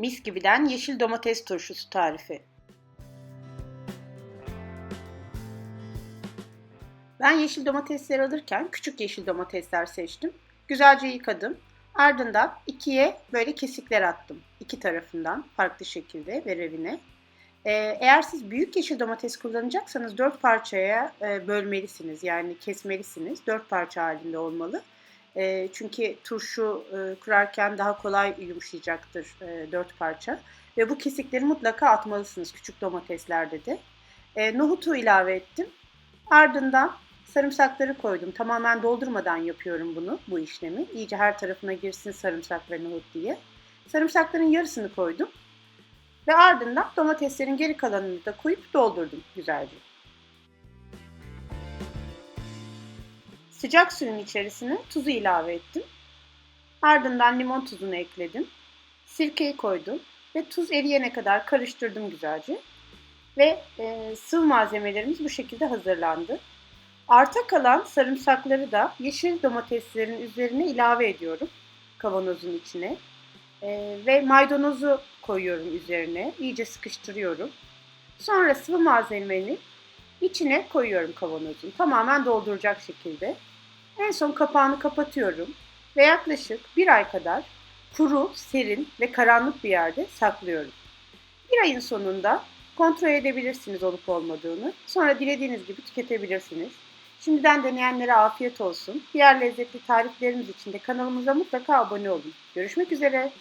Mis gibiden yeşil domates turşusu tarifi. Ben yeşil domatesleri alırken küçük yeşil domatesler seçtim. Güzelce yıkadım. Ardından ikiye böyle kesikler attım. İki tarafından farklı şekilde verevine. Ee, eğer siz büyük yeşil domates kullanacaksanız dört parçaya e, bölmelisiniz. Yani kesmelisiniz. Dört parça halinde olmalı. E, çünkü turşu e, kurarken daha kolay yumuşayacaktır e, dört parça. Ve bu kesikleri mutlaka atmalısınız küçük domateslerde de. E, nohutu ilave ettim. Ardından sarımsakları koydum. Tamamen doldurmadan yapıyorum bunu, bu işlemi. İyice her tarafına girsin sarımsak ve nohut diye. Sarımsakların yarısını koydum. Ve ardından domateslerin geri kalanını da koyup doldurdum güzelce. Sıcak suyun içerisine tuzu ilave ettim. Ardından limon tuzunu ekledim. Sirkeyi koydum ve tuz eriyene kadar karıştırdım güzelce. Ve e, sıvı malzemelerimiz bu şekilde hazırlandı. Arta kalan sarımsakları da yeşil domateslerin üzerine ilave ediyorum kavanozun içine. E, ve maydanozu koyuyorum üzerine. İyice sıkıştırıyorum. Sonra sıvı malzemenin içine koyuyorum kavanozun. Tamamen dolduracak şekilde. En son kapağını kapatıyorum ve yaklaşık bir ay kadar kuru, serin ve karanlık bir yerde saklıyorum. Bir ayın sonunda kontrol edebilirsiniz olup olmadığını. Sonra dilediğiniz gibi tüketebilirsiniz. Şimdiden deneyenlere afiyet olsun. Diğer lezzetli tariflerimiz için de kanalımıza mutlaka abone olun. Görüşmek üzere.